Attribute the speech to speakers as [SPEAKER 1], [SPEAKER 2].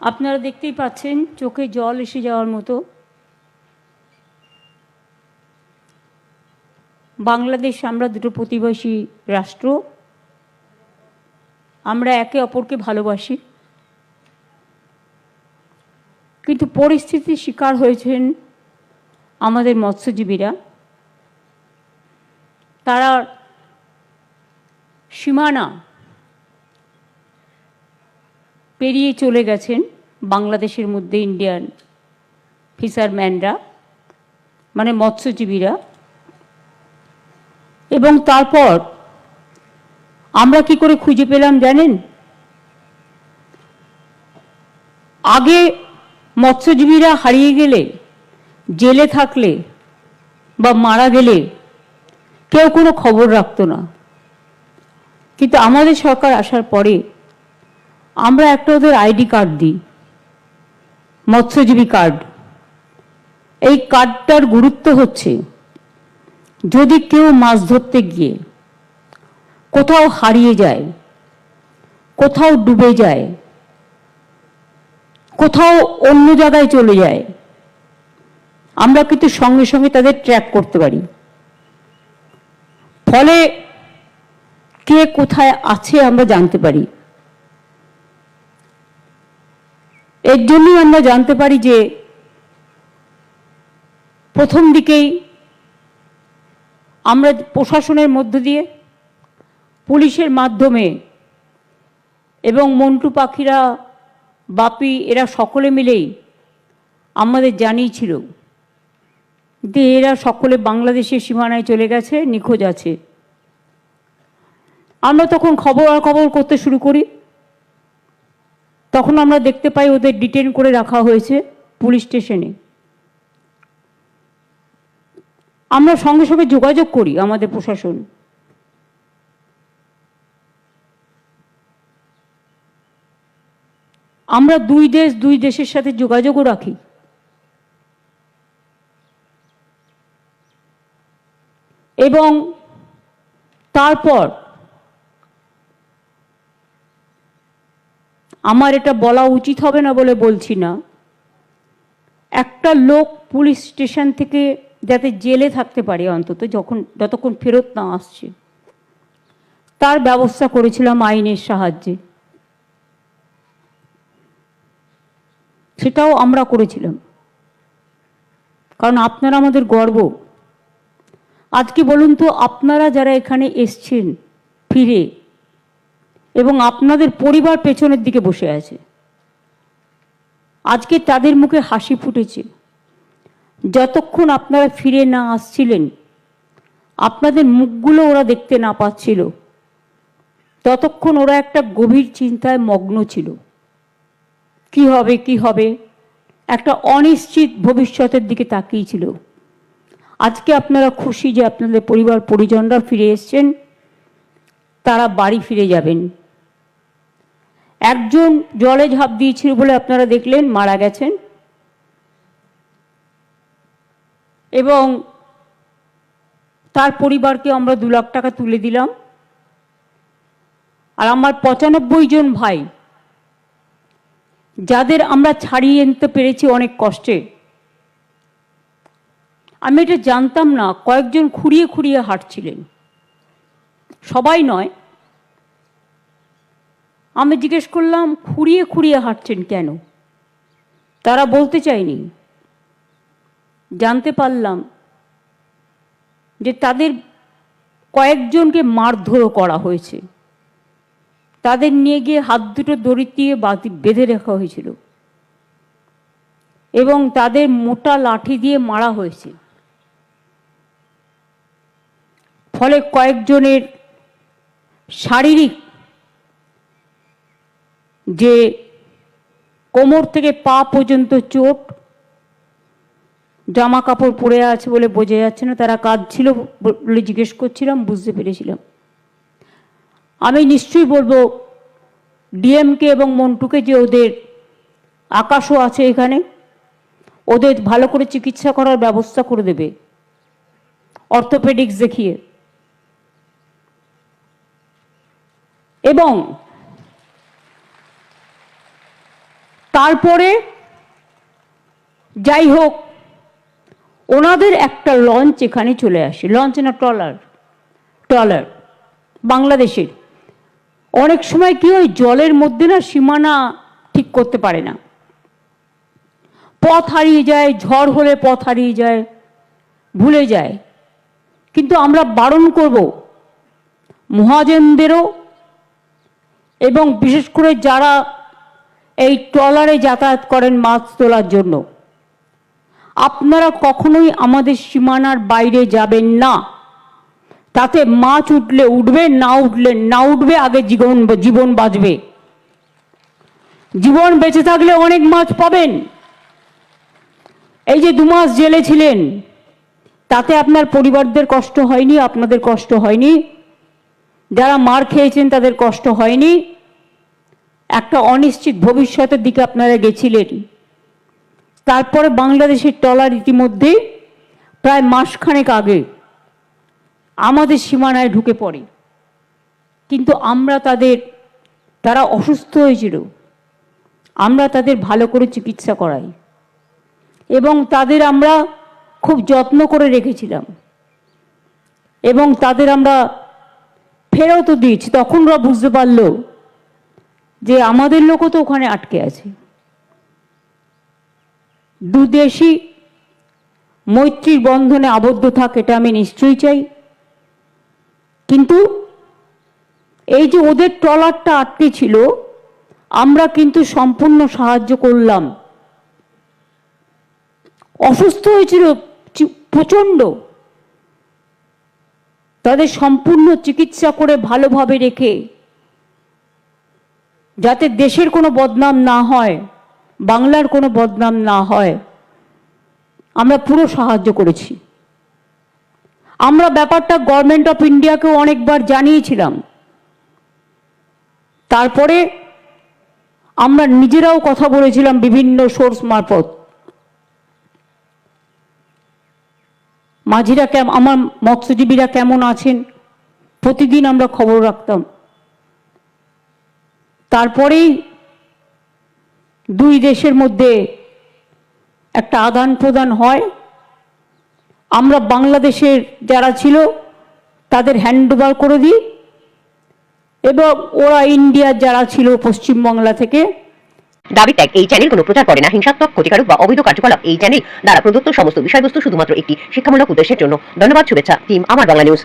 [SPEAKER 1] আপনারা দেখতেই পাচ্ছেন চোখে জল এসে যাওয়ার মতো। বাংলাদেশ, আমরা দুটো প্রতিবেশী রাষ্ট্র। আমরা একে অপরকে ভালোবাসি। কিন্তু পরিস্থিতির শিকার হয়েছেন আমাদের মৎস্যজীবীরা। তারা সীমানা পেরিয়ে চলে গেছেন বাংলাদেশের মধ্যে ইন্ডিয়ান ফিশারম্যানরা মানে মৎস্যজীবীরা। এবং তারপর আমরা কি করে খুঁজে পেলাম জানেন? আগে মৎস্যজীবীরা হারিয়ে গেলে, জেলে থাকলে বা মারা গেলে কেউ কোনো খবর রাখতো না। কিন্তু আমাদের সরকার আসার পরে আমরা একটা ওদের আইডি কার্ড দিই, মৎস্যজীবী কার্ড। এই কার্ডটার গুরুত্ব হচ্ছে, যদি কেউ মাছ ধরতে গিয়ে কোথাও হারিয়ে যায়, কোথাও ডুবে যায়, কোথাও অন্য জায়গায় চলে যায়, আমরা কিন্তু সঙ্গে সঙ্গে তাদের ট্র্যাক করতে পারি। ফলে কে কোথায় আছে আমরা জানতে পারি। এর জন্যই আমরা জানতে পারি যে প্রথম দিকেই আমরা প্রশাসনের মধ্য দিয়ে পুলিশের মাধ্যমে এবং মন্টু পাখিরা, বাপি এরা সকলে মিলেই আমাদের জানিয়েছিল যে এরা সকলে বাংলাদেশের সীমানায় চলে গেছে, নিখোঁজ আছে। আমরা তখন খবর আর খবর করতে শুরু করি। তখন আমরা দেখতে পাই ওদের ডিটেন করে রাখা হয়েছে পুলিশ স্টেশনে আমরা সঙ্গে সঙ্গে যোগাযোগ করি আমাদের প্রশাসন। আমরা দুই দেশ, দুই দেশের সাথে যোগাযোগও রাখি। এবং তারপর আমার এটা বলা উচিত হবে না বলে বলছি না। একটা লোক পুলিশ স্টেশন থেকে যাতে জেলে থাকতে পারে অন্তত, যখন, যতক্ষণ ফেরত না আসছে, তার ব্যবস্থা করেছিলাম আইনের সাহায্যে। সেটাও আমরা করেছিলাম। কারণ আপনারা আমাদের গর্ব। আজকে বলুন তো, আপনারা যারা এখানে এসছেন ফিরে এবং আপনাদের পরিবার পেছনের দিকে বসে আছে। আজকে তাদের মুখে হাসি ফুটেছে। যতক্ষণ আপনারা ফিরে না আসছিলেন, আপনাদের মুখগুলো ওরা দেখতে না পাচ্ছিল। ততক্ষণ ওরা একটা গভীর চিন্তায় মগ্ন ছিল। কি হবে কি হবে? একটা অনিশ্চিত ভবিষ্যতের দিকে তাকিয়েছিল। আজকে আপনারা খুশি যে আপনাদের পরিবার পরিজনরা ফিরে এসছেন, তারা বাড়ি ফিরে যাবেন। একজন জলে ঝাঁপ দিয়েছিল বলে আপনারা দেখলেন, মারা গেছেন। এবং তার পরিবারকে আমরা দু লাখ টাকা তুলে দিলাম। আর আমার পঁচানব্বই জন ভাই, যাদের আমরা ছাড়িয়ে আনতে পেরেছি অনেক কষ্টে। আমি এটা জানতাম না, কয়েকজন খুঁড়িয়ে খুঁড়িয়ে হাঁটছিলেন। সবাই নয় আমি জিজ্ঞেস করলাম, খুঁড়িয়ে খুঁড়িয়ে হাঁটছেন কেন? তারা বলতে চায়নি। জানতে পারলাম যে তাদের কয়েকজনকে মারধরও করা হয়েছে। তাদের নিয়ে গিয়ে হাত দুটো দড়ি দিয়ে বেঁধে রাখা হয়েছিল এবং তাদের মোটা লাঠি দিয়ে মারা হয়েছে। ফলে কয়েকজনের শারীরিক যে কোমর থেকে পা পর্যন্ত চোট, জামা কাপড় পরে আছে বলে বোঝা যাচ্ছে না, তারা কাঁদছিল বলে জিজ্ঞেস করছিলাম, বুঝতে পেরেছিলাম। আমি নিশ্চয়ই বলব, ডিএমকে এবং মন্টুকে যে ওদের আকাশও আছে এখানে, ওদের ভালো করে চিকিৎসা করার ব্যবস্থা করে দেবে। অর্থোপেডিক্স দেখিয়ে। এবং তারপরে, যাই হোক, ওনাদের একটা লঞ্চ এখানে চলে আসে। লঞ্চ না ট্রলার? ট্রলার। বাংলাদেশের। অনেক সময় কি হয়, জলের মধ্যে না সীমানা ঠিক করতে পারে না। পথ হারিয়ে যায়, ঝড় হলে পথ হারিয়ে যায়, ভুলে যায়। কিন্তু আমরা বারণ করব মহাজনদেরও এবং বিশেষ করে যারা এই ট্রলারে যাতায়াত করেন মাছ তোলার জন্য। আপনারা কখনোই আমাদের সীমানার বাইরে যাবেন না। তাতে মাছ উঠলে উঠবে, না উঠলে না উঠবে, আগে জীবন জীবন বাঁচবে। জীবন বেঁচে থাকলে অনেক মাছ পাবেন। এই যে দু মাস জেলে ছিলেন, তাতে আপনার পরিবারদের কষ্ট হয়নি, আপনাদের কষ্ট হয়নি। যারা মার খেয়েছেন, তাদের কষ্ট হয়নি। একটা অনিশ্চিত ভবিষ্যতের দিকে আপনারা গেছিলেন। তারপরে বাংলাদেশের ট্রলার ইতিমধ্যে প্রায় মাসখানেক আগে আমাদের সীমানায় ঢুকে পড়ে। কিন্তু আমরা তাদের, তারা অসুস্থ হয়েছিল। আমরা তাদের ভালো করে চিকিৎসা করাই। এবং তাদের আমরা খুব যত্ন করে রেখেছিলাম। এবং তাদের আমরা ফেরতও দিয়েছি। তখন ওরা বুঝতে পারল যে আমাদের লোকও তো ওখানে আটকে আছে। দুদেশই মৈত্রীর বন্ধনে আবদ্ধ থাক, এটা আমি নিশ্চয়ই চাই। কিন্তু এই যে ওদের ট্রলারটা আটকে ছিল, আমরা কিন্তু সম্পূর্ণ সাহায্য করলাম। অসুস্থ হয়েছিল প্রচণ্ড। তাদের সম্পূর্ণ চিকিৎসা করে ভালোভাবে রেখে যাতে দেশের কোনো বদনাম না হয়, বাংলার কোনো বদনাম না হয়, আমরা পুরো সাহায্য করেছি। আমরা ব্যাপারটা গভর্নমেন্ট অফ ইন্ডিয়াকেও অনেকবার জানিয়েছিলাম। তারপরে আমরা নিজেরাও কথা বলেছিলাম বিভিন্ন সোর্স মারফত। মাঝিরা কেম, আমার মৎস্যজীবীরা কেমন আছেন? প্রতিদিন আমরা খবর রাখতাম। তারপরেই দুই দেশের মধ্যে একটা আদান প্রদান হয়। আমরা বাংলাদেশের যারা ছিল, তাদের হ্যান্ড ওভার করে দিই এবং ওরা ইন্ডিয়ার যারা ছিল পশ্চিমবাংলা থেকে।
[SPEAKER 2] দাবি ত্যাগ এই চ্যানেল কোনো প্রচার করে না। হিংসাত্মক, ক্ষতিকারক বা অবৈধ কার্যকলাপ এই চ্যানেল দ্বারা প্রদত্ত সমস্ত বিষয়বস্তু শুধুমাত্র একটি শিক্ষামূলক উদ্দেশ্যের জন্য। ধন্যবাদ, শুভেচ্ছা, টিম, আমার বাংলা নিউজ